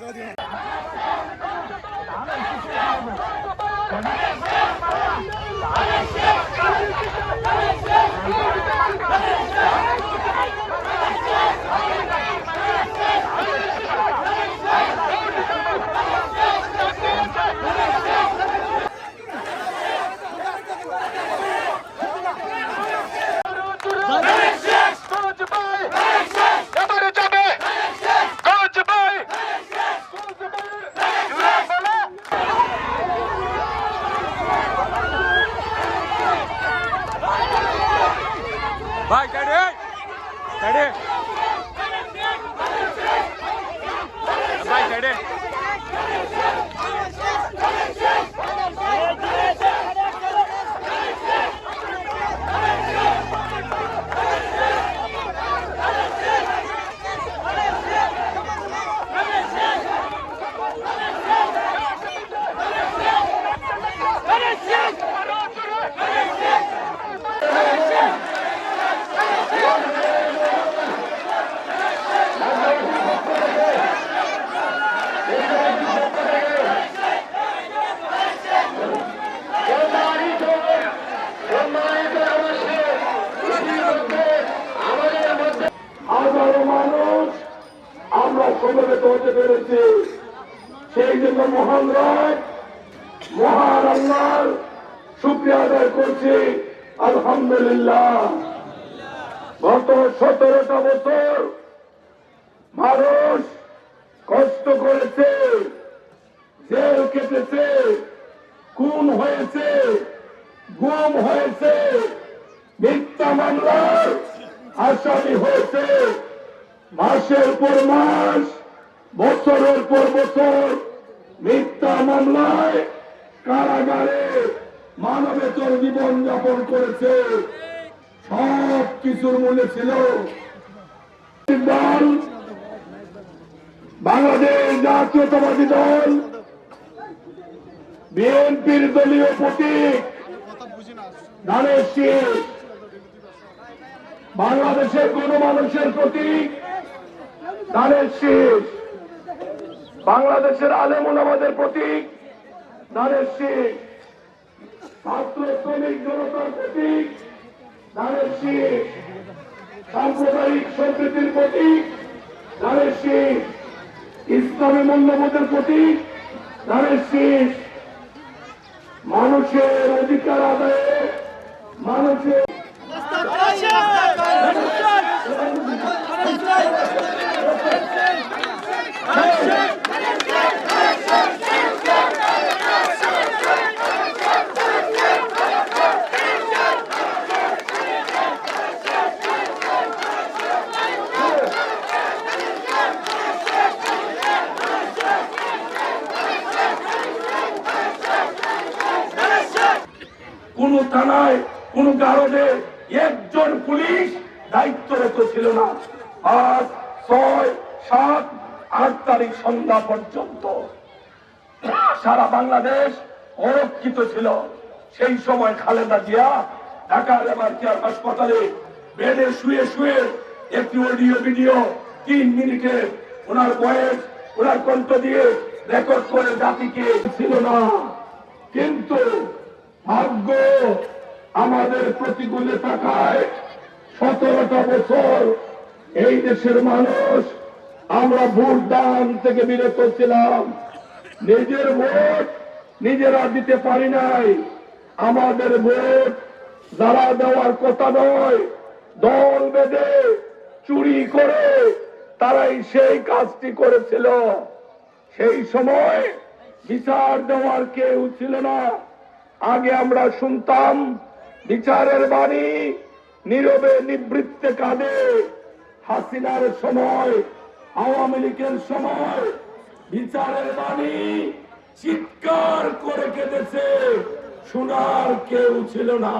สวั ભાઈ ચડે ચડે মহান মানুষ কষ্ট করেছে, জেল কেটেছে, খুন হয়েছে, গুম হয়েছে, মিথ্যা মামলার আসামি হয়েছে। মাসের পর মাস, বছরের পর বছর মিথ্যা মামলায় কারাগারে মানবেতর জীবন যাপন করেছে। সব কিছুর মূল্যে ছিল দল বাংলাদেশ জাতীয়তাবাদী দল, বিএনপির দলীয় প্রতীক ধানের বাংলাদেশের কোন মানুষের প্রতীক ধানের শীষ বাংলাদেশের আলেমুল আমাদের প্রতীক ধানের শীষ ছাত্র শ্রমিক জনতার প্রতীক ধানের শীষ সাম্প্রদায়িক সম্প্রীতির প্রতীক ধানের শীষ ইসলামী মূল্যবোধের প্রতীক ধানের শীষ মানুষের অধিকার আদায়ে, মানুষের কোন থানায়, কোন গারদে একজন পুলিশ দায়িত্বরত ছিল না। আজ ছয়, সাত, আট তারিখ সন্ধ্যা পর্যন্ত সারা বাংলাদেশ অরক্ষিত ছিল। সেই সময় খালেদা জিয়া ঢাকার এমার্কিয়ার হাসপাতালে বেডে শুয়ে শুয়ে একটি অডিও ভিডিও তিন মিনিটে ওনার বয়স, ওনার কণ্ঠ দিয়ে রেকর্ড করে জাতিকে ছিল না। কিন্তু ভাগ্য আমাদের প্রতিকূলে থাকায় সতেরোটা বছর এই দেশের মানুষ, আমরা ভোট দান থেকে বিরত ছিলাম। নিজের ভোট নিজেরা দিতে পারি নাই। আমাদের ভোট যারা দেওয়ার কথা নয়, দল বেঁধে চুরি করে তারাই সেই কাজটি করেছিল। সেই সময় বিচার দেওয়ার কেউ ছিল না। আগে আমরা শুনতাম, বিচারের বাণী নীরবে নিবৃত্তে কাঁদে। হাসিনার সময়, আওয়ামী লীগের সময়, বিচারের বাণী চিৎকার করে কেঁদেছে। শোনার কেউ ছিল না।